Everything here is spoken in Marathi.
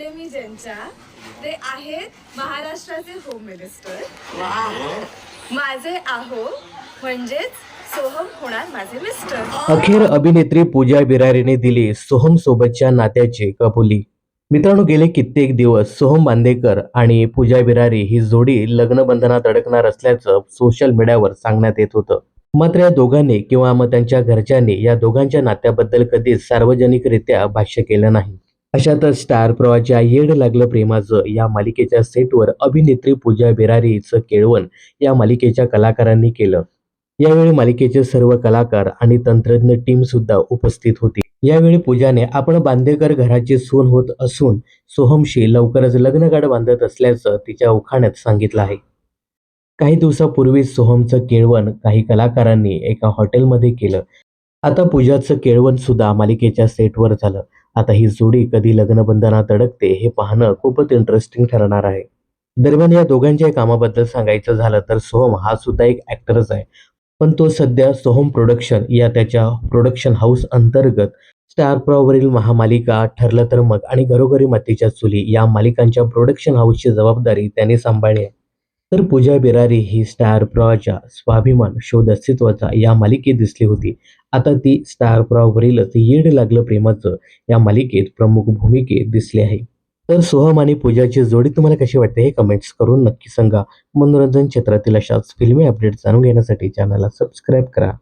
चालले मी ज्यांच्या ते आहेत महाराष्ट्राचे होम मिनिस्टर माझे आहो म्हणजेच सोहम होणार माझे मिस्टर अखेर अभिनेत्री पूजा बिरारीने दिली सोहम सोबतच्या नात्याची कबुली. मित्रांनो गेले कित्येक दिवस सोहम बांदेकर आणि पूजा बिरारी ही जोडी लग्नबंधनात अडकणार असल्याचं सोशल मीडियावर सांगण्यात येत होतं. मात्र या दोघांनी किंवा मग त्यांच्या घरच्यांनी या दोघांच्या नात्याबद्दल कधीच सार्वजनिकरित्या भाष्य केलं नाही. अशातच स्टार प्रवाहाच्या येड लागलं प्रेमाचं या मालिकेच्या सेटवर अभिनेत्री पूजा बिरारी हिचं केळवण या मालिकेच्या कलाकारांनी केलं. यावेळी मालिकेचे सर्व कलाकार आणि तंत्रज्ञ टीम सुद्धा उपस्थित होती. यावेळी पूजाने आपण बांदेकर घराची सून होत असून सोहमशी लवकरच लग्नगाड बांधत असल्याचं तिच्या उखाण्यात सांगितलं आहे. काही दिवसापूर्वी सोहमचं केळवण काही कलाकारांनी एका हॉटेलमध्ये केलं. आता पूजाचं केळवण सुद्धा मालिकेच्या सेटवर झालं. आता ही जोडी कधी लग्नबंधनात अडकते हे पाहणं खूपच इंटरेस्टिंग ठरणार आहे. दरम्यान या दोघांच्या कामाबद्दल सांगायचं झालं तर सोहम हा सुद्धा एक ऍक्टरच आहे. पण तो सध्या सोहम प्रोडक्शन या त्याच्या प्रोडक्शन हाऊस अंतर्गत स्टार प्रॉवरील महामालिका ठरलं तर मग आणि घरोघरी मातीच्या चुली या मालिकांच्या प्रोडक्शन हाऊसची जबाबदारी त्याने सांभाळली आहे. तर पूजा बिरारी ही स्टार प्रॉच्या स्वाभिमान शोध अस्तित्वाचा या मालिकेत दिसली होती. आता ती स्टार प्रॉवरीलच येड लागलं प्रेमाचं या मालिकेत प्रमुख भूमिकेत दिसली आहे. तर सोहम आणि पूजाची जोडी तुम्हाला कशी वाटते हे कमेंट्स करून नक्की सांगा. मनोरंजन क्षेत्रातील अशाच फिल्मी अपडेट जाणून घेण्यासाठी चॅनलला सबस्क्राईब करा.